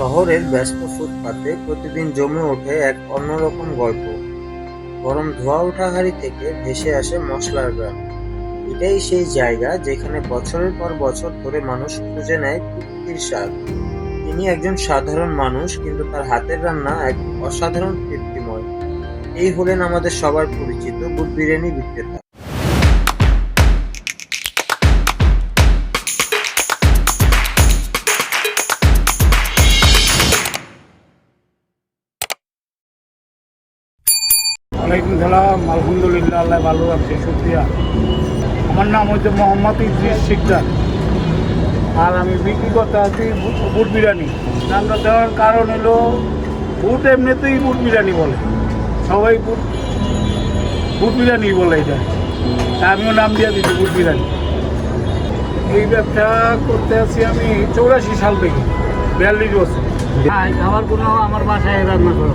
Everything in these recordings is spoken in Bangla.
শহরের ব্যস্ত ফুটপাতে প্রতিদিন জমে ওঠে এক অন্যরকম গল্প। গরম ধোঁয়া ওঠা হাঁড়ি থেকে ভেসে আসে মশলার গ্রাম এটাই সেই জায়গা যেখানে বছরের পর বছর ধরে মানুষ খুঁজে নেয় তৃপ্তির স্বাদ। তিনি একজন সাধারণ মানুষ, কিন্তু তার হাতের রান্না এক অসাধারণ তৃপ্তিময় এই হলেন আমাদের সবার পরিচিত বুট বিরিয়ানি বিক্রেতা। ওয়ালাইকুম সালাম, আলহামদুলিল্লাহ, আল্লাহ ভালো আছে, শুক্রিয়া। আমার নাম হচ্ছে মোহাম্মদ ইদ্রিস শিকদার। আর আমি বিক্রি করতে আছি বুট বিরিয়ানি। নামটা দেওয়ার কারণ হলো, বুট এমনিতেই বুট বিরিয়ানি বলে। সবাই বুট বুট বিরিয়ানি বলে এটা। তা আমিও নাম দিয়ে দিচ্ছি বুট বিরিয়ানি। এই ব্যবসা করতে আছি আমি চৌরাশি সাল থেকে, বিয়াল্লিশ বছর। খাবার কোনো আমার বাসায় রান্না করো।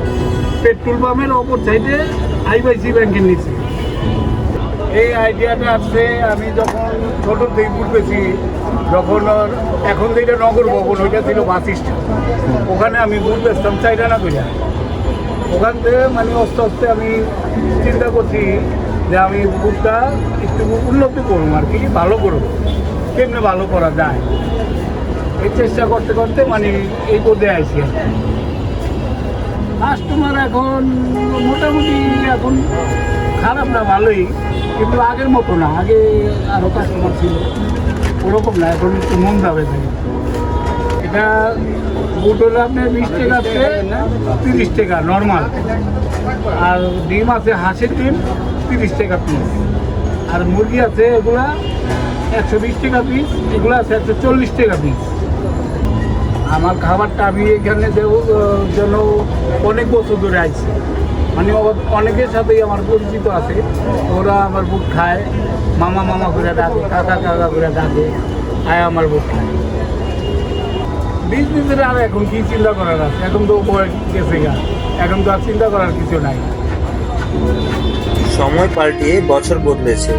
পেট্রোল পাম্পের অপর সাইডে আইবাইসি ব্যাংকের নিচে। এই আইডিয়াটা আসছে, আমি যখন ছোট থেকে উঠেছি যখন এখন যেটা নগর ভবন, ওইটা ছিল বাস স্ট্যান্ড। ওখানে আমি বুট চাইটা না কইরা। ওখান থেকে মানে আস্তে আস্তে আমি চিন্তা করছি যে আমি বুটটা একটু উন্নতি করব আর কি, ভালো করব। কেমনে ভালো করা যায়? এই চেষ্টা করতে করতে মানে এই পদে কি। কাস্টমার এখন মোটামুটি এখন খারাপ না, ভালোই। কিন্তু আগের মতো না, আগে আরও কাস্টমার ছিল। ওরকম না, এখন একটু মন যাবে এটা বুট হলে আপনার বিশ টাকা তিরিশ টাকা নর্মাল আর ডিম আছে হাঁসের ডিম, তিরিশ টাকা পিস আর মুরগি আছে এগুলা একশো বিশ টাকা পিস এগুলো আছে একশো চল্লিশ টাকা পিস আমার খাবারটা আমি এখানে দেব জন্য অনেক বছর ধরে আইছি। মানে অনেকের সাথেই আমার পরিচিত আছে। ওরা আমার বুট খায়, মামা মামা করে ডাকে, কাকা কাকা করে ডাকে, আয় আমার বুট খায়। বিজনেসের আর এখন কি চিন্তা করার আছে? এখন তো গেছে গা। এখন তো আর চিন্তা করার কিছু নাই। সময় পাল্টিয়ে বছর বদলেছে।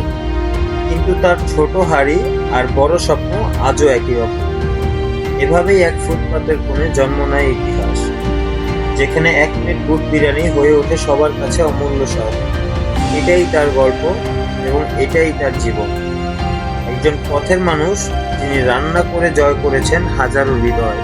কিন্তু তার ছোট হাড়ি আর বড় স্বপ্ন আজও একই রকম। এভাবেই এক ফুটপাতের কোণে জন্ম নেয় ইতিহাস। যেখানে এক প্লেট বুট বিরিয়ানি হয়ে ওঠে সবার কাছে অমূল্য স্বাদ। এটাই তার গল্প এবং এটাই তার জীবন। একজন পথের মানুষ যিনি রান্না করে জয় করেছেন হাজারো হৃদয়।